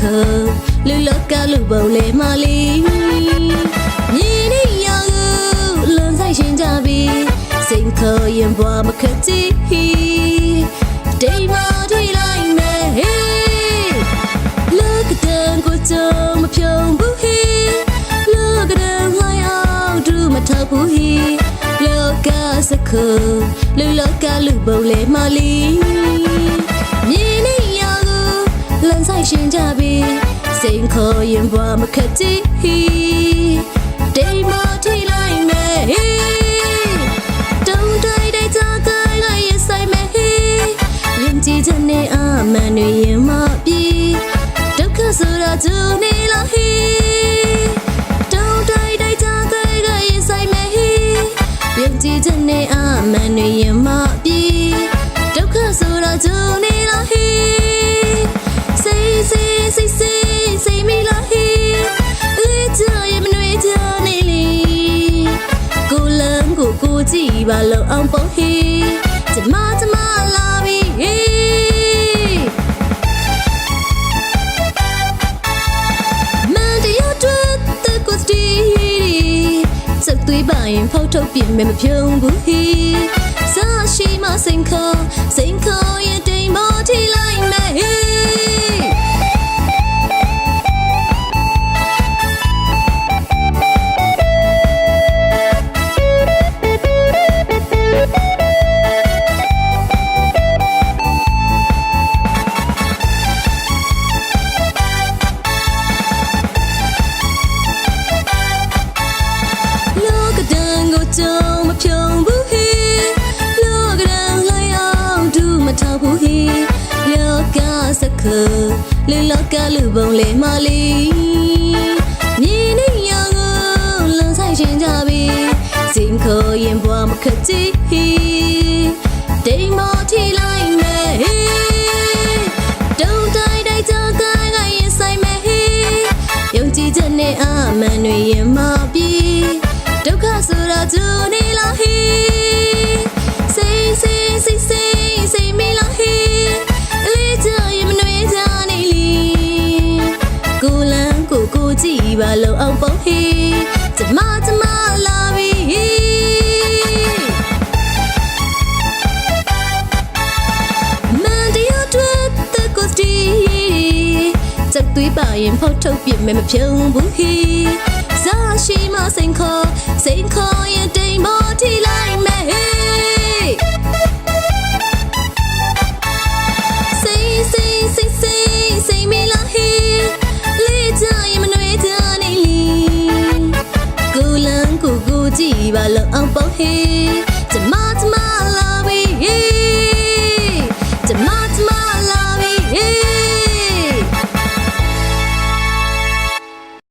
ခုလူလောကလူပုံလေးမလေးမြင်းနေရောက်လွန်ဆိုင်ရှင်ကြပြီစိတ်ခေါ်ရင်ဘွားမခက်တီဒိမ်မထွေးလိုက်မယ်ဟေးလောကတန်ကိုကြုံမဖြုံဘူးဟေးလောကတန်လှိုင်းအောင်ဒူမထောက်ဘူးဟေးလောကစခုလူလောကလူပုံလေးမလေး စိန်ခေါ်ရင်ဘွားမခက်တီဒိမ်မထွေးလိုက်မယ်ဟေးတုံးတိုက်တိုက်ကြကိုင်းလိုက်ရဆိုင်မဲ့ဟေးရင်ကြည်တဲ့နေအမှန်တွေရင်မပြေဒုက္ခဆိုတာသူနေလားဟေးတုံးတိုက်တိုက်ကြကိုင်းလိုက်ရဆိုင်မဲ့ဟေးရင်ကြည်တဲ့နေအမှန်တွေရင်မပြေ ကိုကိုကြည့်ပါလို့အောင်ပုံဟေးကျမကျမလာပြီဟေးမန်တရတွေ့တဲ့ကိုစတီစက်သွေးပိုင်ဖောက်ထုတ်ပြင်းမမဖြုံဘူးဟေးစားရှိမစိန်ခေါ်စိန်ခေါ်ရဲ့တိမ်ပေါ် ထောက်ဘူးဟေးလောကစခုလူလောကလူပုံလေးမလေးမြင်းနေရောင်ကိုလမ်းဆိုင်ရှင်ကြပြီစင်ခေါ်ရင်ဘွားမခက်တီဒိမ်မထီလိုက်မယ်ဟေးတုံးတိုက်တိုက်ကြကိုင်းကိုင်းရင်ဆိုင်မယ်ဟေးယုံကြည်ချက်နဲ့အမှန်တွေရင် ကိုကြည့်ပါလို့အောင်ပုံဟေးကျမကျမလာပြီဟေးမန်တရားတွေ့တဲ့ကိုစတီစက်သွေးပါရင်ဖောက်ထုတ်ပြစ်မယ်မဖြုံဘူးဟီစားရှိမစိန်ခေါ်စိန်ခေါ် ပါလို့အောင်ပေါ့ဟေး